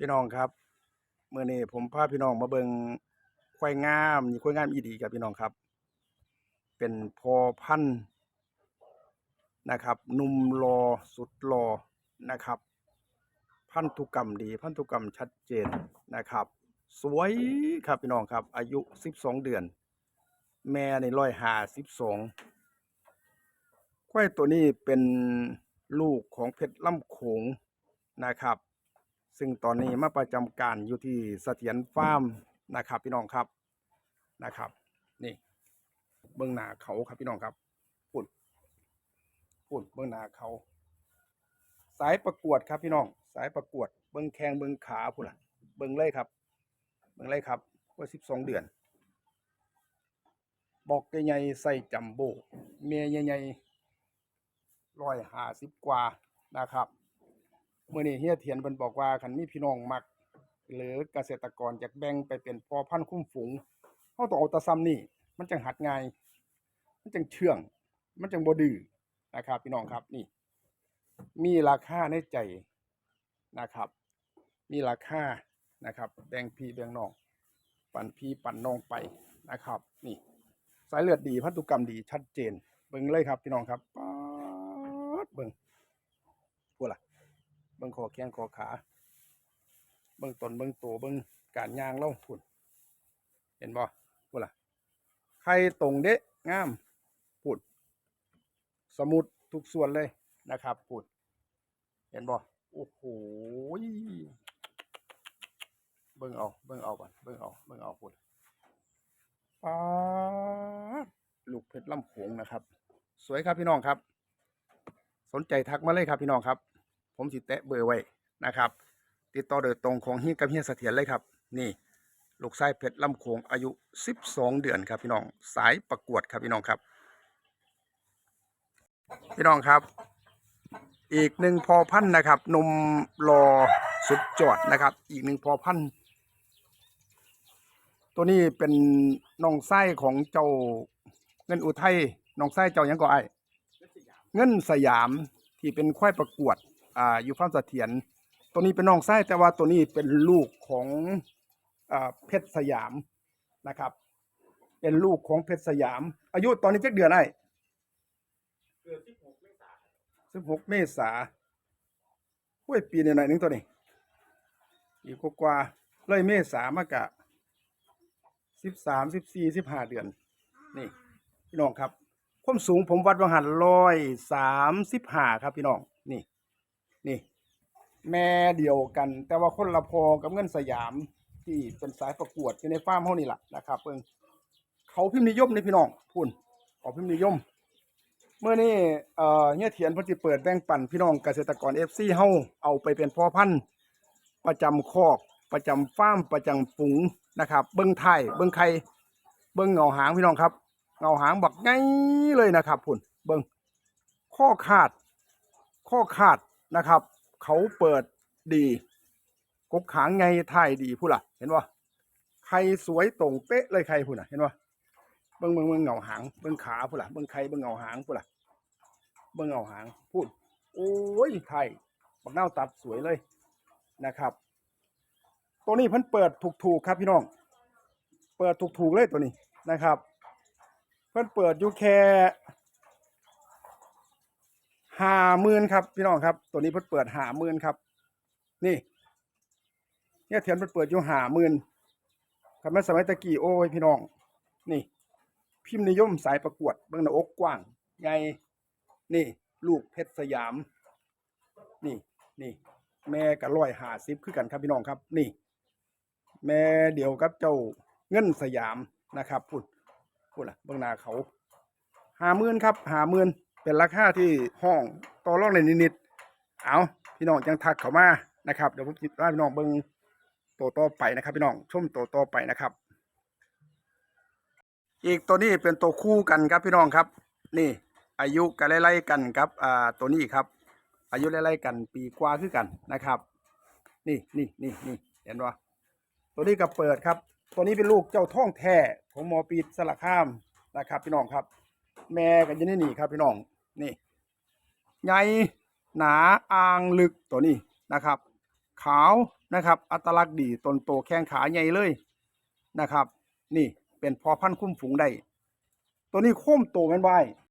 พี่น้องครับเมื่อนี้ผมพาพี่น้องมาเบิงควายงามนี่ควายงามอีดีครับพี่น้องครับ เป็นพอพันนะครับ นุ่มรอสุดรอนะครับ พันธุกรรมดีพันธุกรรมชัดเจนนะครับ สวยครับพี่น้องครับ อายุ 12 เดือน แม่ในร้อยหาสิบสองควายตัวนี้เป็นลูกของเพชรล่ำโขงนะครับ ซึ่งตอนนี้มาประจำการอยู่ที่เสถียรฟาร์มนะครับ พี่น้องครับนะครับ นี่ เบื้องหน้าเขาครับพี่น้องครับปุ่นปุ่นเบื้องหน้าเขา สายประกวดครับพี่น้อง สายประกวด เบื้องแข้งเบื้องขาพุ่นเบื้องเลยครับ เบื้องเลยครับว่าสิบสองเดือน บอกใหญ่ใส่จัมโบ้เมียใหญ่ร้อยห้าสิบกว่านะครับ เมื่อนี้เฮียเทียนเพิ่นบอกว่าคันมีพี่น้องมัก หรือเกษตรกรอยากแบ่งไปเป็นพอพันธุ์คุ้มฝูงเฮาต้องเอาแตะซ้ำนี่ มันจังหัดง่าย มันจังเชื่อง มันจังบ่ดื้อนะครับพี่น้องครับนี่ มีราคาในใจนะครับ มีราคานะครับ แบ่งพี่แบ่งน้อง ปั่นพี่ปั่นน้องไปนะครับ นี่ สายเลือดดีพันธุกรรมดีชัดเจนเบิ่งเลยครับพี่น้องครับป๊าดเบิ่งพวกล่ะ เบิ่งคอแข้งคอขาเบิ่งต้นเบิ่งโตเบิ่งการย่างเล่าพุ่นเห็นบ่พวกล่ะไข่ตรงเดะงามพุ่นสมุดทุกส่วนเลยนะครับพุ่นเห็นบ่โอ้โหเบิ่งเอาเบิ่งเอาก่อนเบิ่งเอาเบิ่งเอาพุ่นป๊าลูกเพชรล่ำโขงนะครับ สวยครับพี่น้องครับ สนใจทักมาเลยครับพี่น้องครับ ผมสิแตะเบอร์ไว้นะครับ ติดต่อโดยตรงของเฮียกับเฮียเสถียรเลยครับ นี่ลูกไส้เพชรล่ำโขงอายุ 12 เดือนครับพี่น้องสายประกวดครับพี่น้องครับ พี่น้องครับ อีกหนึ่งพอพันนะครับ นมรอสุดจอดนะครับ อีกหนึ่งพอพันตัวนี้เป็นน้องไส้ของเจ้าเงินอุทัยน้องไส้เจ้ายังก็ไอเงินสยามที่เป็นควายประกวด อ่าอยู่ฟาร์มเสถียรตัวนี้เป็นน้องไส้แต่ว่าตัวนี้เป็นลูกของอ่าเพชรสยามนะครับ เป็นลูกของเพชรสยาม อายุตอนนี้เจ็ดเดือนไอ้สิบหกเมษาห้วยปีหน่อยๆหนึงตัวนี้อีกกว่าๆเลยเมษามากะสิบสามสิบสี่สิบห้าเดือน นี่พี่น้องครับ ความสูงผมวัดวังหันร้อยสามสิบห้าครับพี่น้องนี่ นี่ แม่เดียวกัน แต่ว่าคนละพอกับเงินสยามที่เป็นสายประกวดอยู่ในฟาร์มเฮานี่แหละนะครับเพิ่งเขาพิมพ์นิยมนี่พี่น้องพูนเขาพิมพ์นิยม เมื่อนี้เอ่อเนี่ยเถียนพิ่นสิเปิดแบ่งปันพี่น้องเกษตรกร FC เฮาเอาไปเป็นพ่อพันธุ์ประจำคอกประจำฟาร์มประจำฝูงนะครับ เบิ้งไทยเบิ้งไข่เบิ้งเงาหางพี่น้องครับเงาหางบักไงเลยนะครับพุ่นเบิ้งข้อขาด ข้อขาด นะครับ เขาเปิดดีกกหางไงถ่ายดีพูดล่ะ เห็นว่าไข่สวยตรงเป๊ะเลยไข่พูดล่ะ เห็นว่าเบิ้งเบิ้งเบิ้งเงาหางเบิ้งขาพูดล่ะเบิ้งไข่เบิ้งเงาหางพูดล่ะเบิ้งเงาหางพูดโอ้ยไข่บักเน่าตัดสวยเลยนะครับ ตัวนี้เพิ่นเปิดถูกๆครับพี่น้อง เปิดถูกๆเลยตัวนี้นะครับ เพิ่นเปิดอยู่แค่ ห้าหมื่นครับ พี่น้องครับ ตัวนี้เพิ่นเปิดห้าหมื่นครับ นี่ เนี่ยเทียนเพิ่นเปิดอยู่ห้าหมื่นครับม่นสมัยตะกี้โอ้ยพี่น้อง นี่ พิมพ์นิยมสายประกวดเบื้องหน้าอกกว้างใหญ่นี่ ลูกเพชรสยาม นี่นี่ แม่กับร้อยหาสิบคือกันครับพี่น้องครับ นี่ แม่เดียวกับเจ้าเงินสยามนะครับพูดพูดล่ะเบื้องหน้าเขาหาหมื่นครับหาหมื่น เป็นราคาที่ห้องต่อรองในนิดๆเอาพี่น้องจังทักเขามานะครับเดี๋ยวผมจิตว่าพี่น้องเบิ้งโตต่อไปนะครับ พี่น้องชมโตต่อไปนะครับ อีกตัวนี้เป็นตัวคู่กันครับพี่น้องครับ นี่ อายุกันไล่ๆกันครับอ่าตัวนี้ครับ อายุไล่ๆกันปีกว่าคือกันนะครับ นี่นี่นี่นี่เห็นว่าตัวนี้ก็เปิดครับ ตัวนี้เป็นลูกเจ้าท่องแท้ของหมอปีสละข้ามนะครับ พี่น้องครับ แม่กันยังนี่นี่ครับพี่น้อง นี่ใหญ่หนาอ่างลึกตัวนี้นะครับ ขาวนะครับ อัตลักษณ์ดีต้นโตแข้งขาใหญ่เลยนะครับ นี่เป็นพอพันธุ์คุ้มฝูงได้ ตัวนี้โค้มโตแม่นไว้